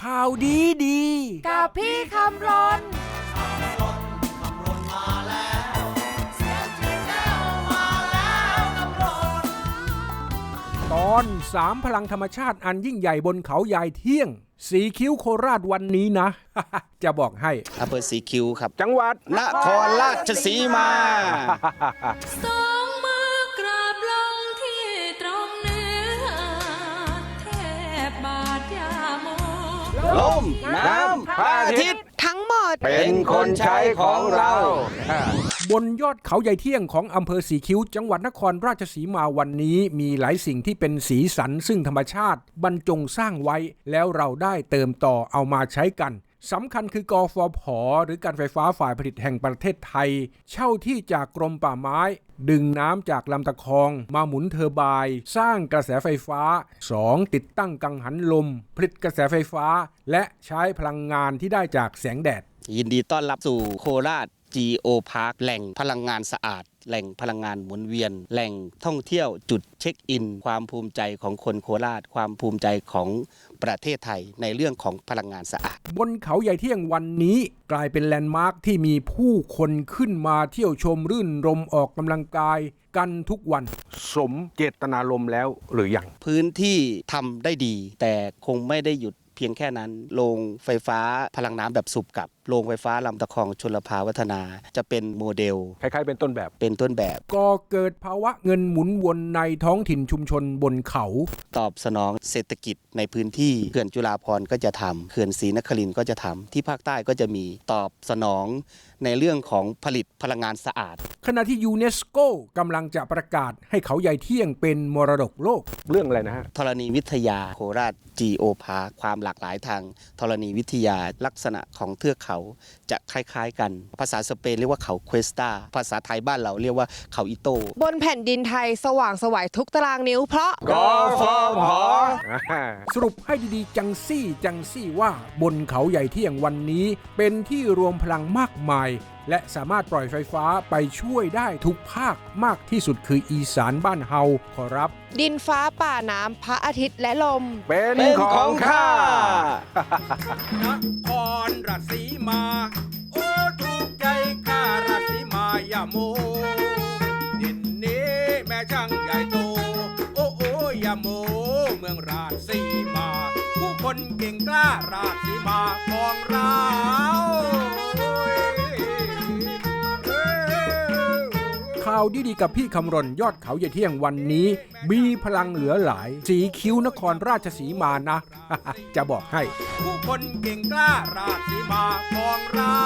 ข่าวดีดี กับพี่คำรนตอนสามพลังธรรมชาติอันยิ่งใหญ่บนเขายายเที่ยง สีคิ้วโคราชวันนี้นะ จะบอกให้ อำเภอสีคิ้วครับ จังหวัด นครราชสีมา ส ลมน้ำพระอาทิตย์ ทั้งหมด เป็นคนใช้ของเรา บนยอดเขาใหญ่เที่ยงของอำเภอสีคิ้ว จังหวัดนครราชสีมาวันนี้ มีหลายสิ่งที่เป็นสีสันซึ่งธรรมชาติ บรรจงสร้างไว้แล้วเราได้เติมต่อเอามาใช้กัน สำคัญคือกฟผหรือการไฟฟ้าฝ่ายผลิตแห่งประเทศไทย เช่าที่จากกรมป่าไม้ ดึงน้ำจากลำตะคอง มาหมุนเทอร์ไบน์สร้างกระแสไฟฟ้า 2. ติดตั้งกังหันลม ผลิตกระแสไฟฟ้า และใช้พลังงานที่ได้จากแสงแดด ยินดีต้อนรับสู่โคราช Geo Park แหล่งพลังงานสะอาด แหล่งพลังงานหมุนเวียน แหล่งท่องเที่ยวจุดเช็คอิน ความภูมิใจของคนโคราช ความภูมิใจของประเทศไทยในเรื่องของพลังงานสะอาด บนเขาใหญ่เที่ยงวันนี้กลายเป็นแลนด์มาร์คที่มีผู้คนขึ้นมาเที่ยวชมรื่นรมออกกำลังกายกันทุกวันสมเจตนารมณ์แล้วหรือยังพื้นที่ทำได้ดี แต่คงไม่ได้หยุดเพียงแค่นั้นโรงไฟฟ้าพลังน้ำแบบสูบกับโรงไฟฟ้าลำตะคองชลภาวัฒนา จะเป็นโมเดล คล้ายๆเป็นต้นแบบ เป็นต้นแบบก่อเกิดภาวะเงินหมุนวนในท้องถิ่นชุมชนบนเขา ตอบสนองเศรษฐกิจในพื้นที่เขื่อนจุฬาภรณ์ก็จะทำเขื่อนศรีนครินทร์ก็จะทำที่ภาคใต้ก็จะมีตอบสนองในเรื่องของผลิตพลังงานสะอาด ขณะที่ยูเนสโกกำลังจะประกาศให้เขาใหญ่เที่ยงเป็นมรดกโลก เรื่องอะไรนะฮะธรณีวิทยาโคราช Geo Park ความหลากหลายทางธรณีวิทยาลักษณะของเทือกเขาจะคล้าย ๆ กัน ภาษาสเปนเรียกว่าเขาเควสตาภาษาไทยบ้านเราเรียกว่าเขาอิโต บนแผ่นดินไทยสว่างสวัยทุกตารางนิ้วเพราะ กฟผสรุปให้ดีๆ จังซี่จังซี่ว่าบนเขาใหญ่เที่ยงวันนี้ เป็นที่รวมพลังมากมาย และสามารถปล่อยไฟฟ้าไปช่วยได้ทุกภาคมากที่สุดคืออีสานบ้านเฮาขอรับ ดินฟ้าป่าน้ำพระอาทิตย์และลม เป็นเป็นของข้านครราชสีมา โอ้ถูกใจข้าราชสีมายาโมดินนี้แม่ช่างใหญ่โต โอ้โอ้ยาโม เมืองราชสีมา ผู้คนเก่งกล้าราชสีมาของเรา ข่าวดีๆกับพี่คำรณยอดเขาเยี่เที่ยงวันนี้ มีพลังเหลือหลาย สีคิ้วนครราชสีมานะ จะบอกให้ ผู้คนเก่งกล้าราชสีมาของเรา